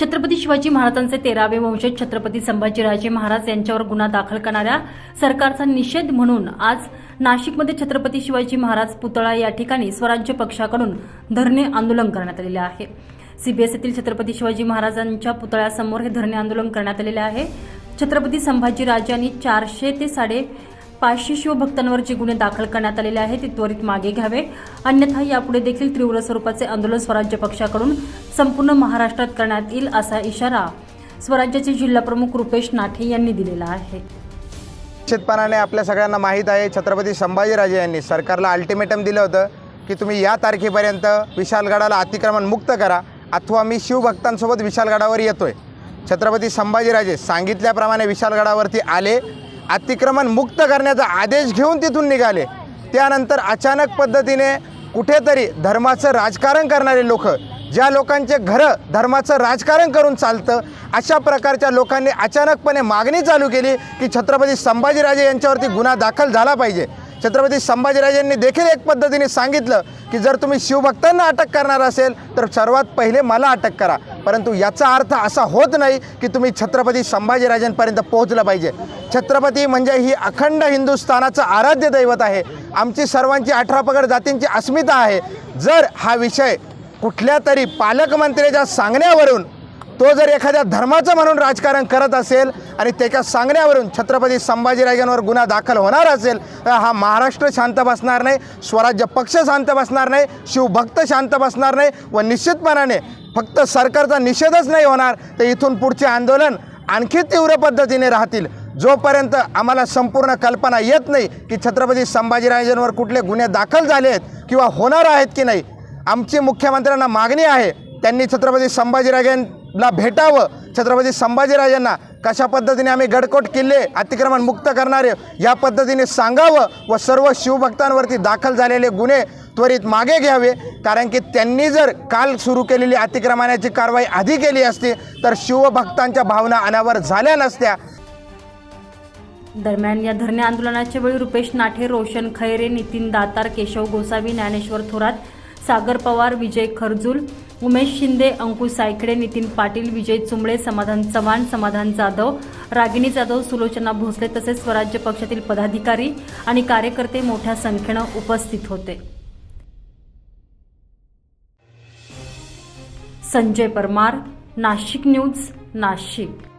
छत्रपती शिवाजी महाराजांचे तेरावे वंशज छत्रपती संभाजीराजे महाराज यांच्यावर गुन्हा दाखल करणाऱ्या सरकारचा निषेध म्हणून आज नाशिकमध्ये छत्रपती शिवाजी महाराज पुतळा या ठिकाणी स्वराज्य पक्षाकडून धरणे आंदोलन करण्यात आलेले आहे. सीबीएस येथील छत्रपती शिवाजी महाराजांच्या पुतळ्यासमोर हे धरणे आंदोलन करण्यात आलेले आहे. छत्रपती संभाजीराजांनी चारशे ते साडे पाचशे शिवभक्तांवर जे गुन्हे दाखल करण्यात आलेले आहेत ते त्वरित मागे घ्यावे. अन्यथा यापुढे देखील तीव्र स्वरूपाचे आंदोलन स्वराज्य पक्षाकडून संपूर्ण महाराष्ट्रात करण्यात येईल असा इशारा स्वराज्याचे जिल्हाप्रमुख रुपेश नाठे यांनी दिलेला आहे. निश्चितपणाने आपल्या सगळ्यांना माहीत आहे छत्रपती संभाजीराजे यांनी सरकारला अल्टिमेटम दिलं होतं की तुम्ही या तारखेपर्यंत विशालगडाला अतिक्रमण मुक्त करा. अथवा मी शिवभक्तांसोबत विशालगडावर येतोय. छत्रपती संभाजीराजे सांगितल्याप्रमाणे विशालगडावरती आले अतिक्रमण मुक्त करण्याचा आदेश घेऊन तिथून निघाले. त्यानंतर अचानक पद्धतीने कुठेतरी धर्माचं राजकारण करणारे लोक ज्या लोकांचे घरं धर्माचं राजकारण करून चालतं अशा प्रकारच्या लोकांनी अचानकपणे मागणी चालू केली की छत्रपती संभाजीराजे यांच्यावरती गुन्हा दाखल झाला पाहिजे. छत्रपती संभाजीराजेंनी देखील एक पद्धतीने सांगितलं की जर तुम्ही शिवभक्तांना अटक करणार असेल तर सर्वात पहिले मला अटक करा. परंतु याचा अर्थ असा होत नाही की तुम्ही छत्रपती संभाजीराजांपर्यंत पोहोचलं पाहिजे. छत्रपती म्हणजे ही अखंड हिंदुस्थानाचं आराध्य दैवत आहे. आमची सर्वांची अठरा पगड जातींची अस्मिता आहे. जर हा विषय कुठल्या तरी पालकमंत्र्याच्या सांगण्यावरून तो जर एखाद्या धर्माचं म्हणून राजकारण करत असेल आणि त्याच्या सांगण्यावरून छत्रपती संभाजीराजांवर गुन्हा दाखल होणार असेल तर हा महाराष्ट्र शांत बसणार नाही स्वराज्य पक्ष शांत बसणार नाही शिवभक्त शांत बसणार नाही व निश्चितपणाने फक्त सरकारचा निषेधच नाही होणार तर इथून पुढचे आंदोलन आणखी तीव्र पद्धतीने राहतील. जोपर्यंत आम्हाला संपूर्ण कल्पना येत नाही की छत्रपती संभाजीराजांवर कुठले गुन्हे दाखल झाले आहेत किंवा होणार आहेत की नाही आमची मुख्यमंत्र्यांना मागणी आहे त्यांनी छत्रपती ला भेटावं. छत्रपती संभाजीराजांना कशा पद्धतीने आम्ही गडकोट किल्ले अतिक्रमण मुक्त करणारे या पद्धतीने सांगावं व सर्व शिवभक्तांवरती दाखल झालेले गुन्हे त्वरित मागे घ्यावे. कारण की त्यांनी जर काल सुरू केलेली अतिक्रमणाची कारवाई आधी केली असती तर शिवभक्तांच्या भावना अनावर झाल्या नसत्या. दरम्यान या धरणे आंदोलनाच्या वेळी रुपेश नाठे रोशन खैरे नितीन दातार केशव गोसावी ज्ञानेश्वर थोरात सागर पवार विजय खरजूल उमेश शिंदे अंकुश सायकडे नितीन पाटील विजय चुंबळे समाधान चव्हाण समाधान जाधव रागिणी जाधव सुलोचना भोसले तसेच स्वराज्य पक्षातील पदाधिकारी आणि कार्यकर्ते मोठ्या संख्येनं उपस्थित होते. संजय परमार नाशिक न्यूज नाशिक.